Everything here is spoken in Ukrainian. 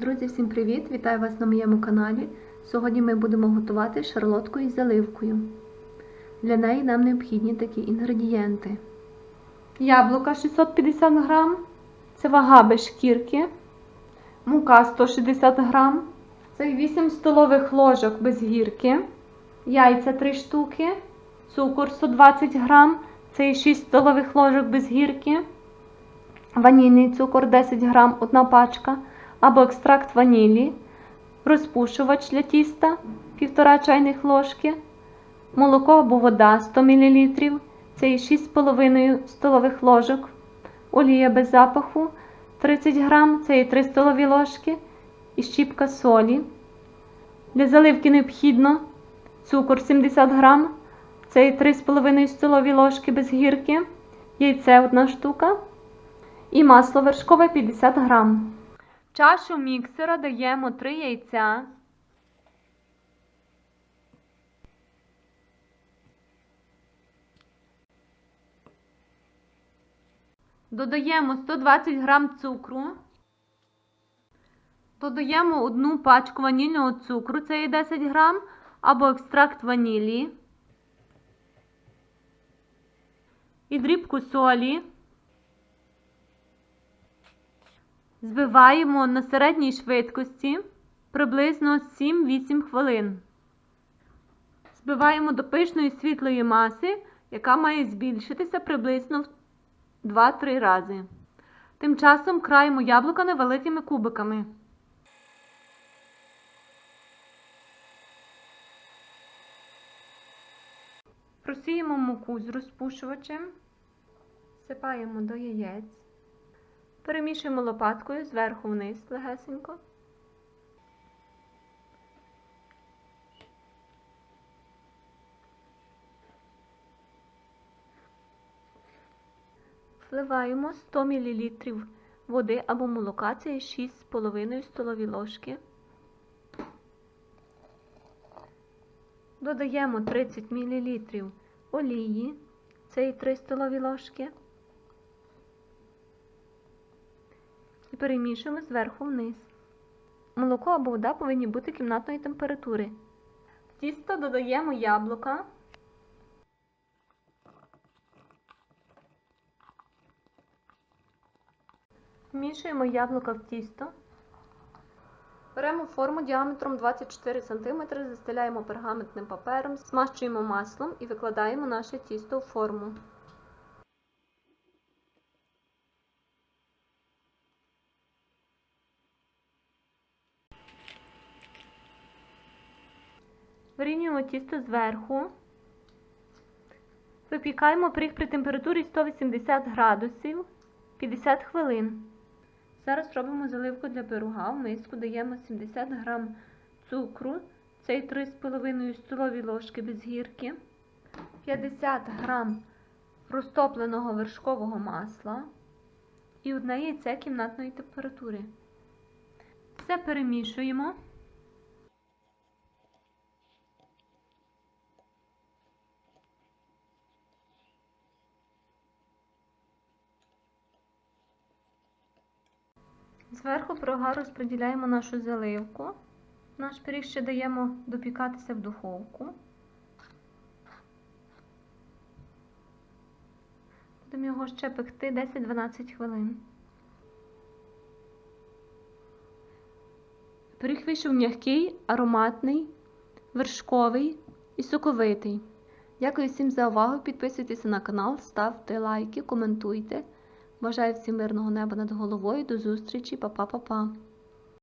Друзі, всім привіт! Вітаю вас на моєму каналі. Сьогодні ми будемо готувати шарлотку із заливкою. Для неї нам необхідні такі інгредієнти. Яблука 650 грам, це вага без шкірки, мука 160 грам, це 8 столових ложок без гірки, яйця 3 штуки, цукор 120 грам, це 6 столових ложок без гірки, ванільний цукор 10 грам, одна пачка або екстракт ванілі, розпушувач для тіста 1,5 чайних ложки, молоко або вода 100 мл, це і 6,5 столових ложок, олія без запаху 30 г, це і 3 столові ложки, і щіпка солі. Для заливки необхідно цукор 70 г, це і 3,5 столові ложки без гірки, яйце 1 штука і масло вершкове 50 грам. Чашу міксера даємо 3 яйця. Додаємо 120 грам цукру. Додаємо одну пачку ванільного цукру, це є 10 грам, або екстракт ванілі. І дрібку солі. Збиваємо на середній швидкості приблизно 7-8 хвилин. Збиваємо до пишної світлої маси, яка має збільшитися приблизно в 2-3 рази. Тим часом краємо яблука невеликими кубиками. Просіємо муку з розпушувачем, сипаємо до яєць. Перемішуємо лопаткою зверху вниз легесенько. Вливаємо 100 мл води або молока, це 6,5 столові ложки. Додаємо 30 мл олії, це 3 столові ложки. І перемішуємо зверху вниз. Молоко або вода повинні бути кімнатної температури. В тісто додаємо яблука. Вмішуємо яблука в тісто. Беремо форму діаметром 24 см, застеляємо пергаментним папером, смащуємо маслом і викладаємо наше тісто в форму. Вирівнюємо тісто зверху. Випікаємо пиріг при температурі 180 градусів 50 хвилин. Зараз робимо заливку для пирога. В миску даємо 70 г цукру, це 3,5 столові ложки без гірки, 50 г розтопленого вершкового масла і одне яйце кімнатної температури. Все перемішуємо. Зверху пирога розподіляємо нашу заливку. Наш пиріг ще даємо допікатися в духовку. Будемо його ще пекти 10-12 хвилин. Пиріг вийшов м'який, ароматний, вершковий і соковитий. Дякую всім за увагу. Підписуйтесь на канал, ставте лайки, коментуйте. Бажаю всім мирного неба над головою. До зустрічі, Па-па-па-па.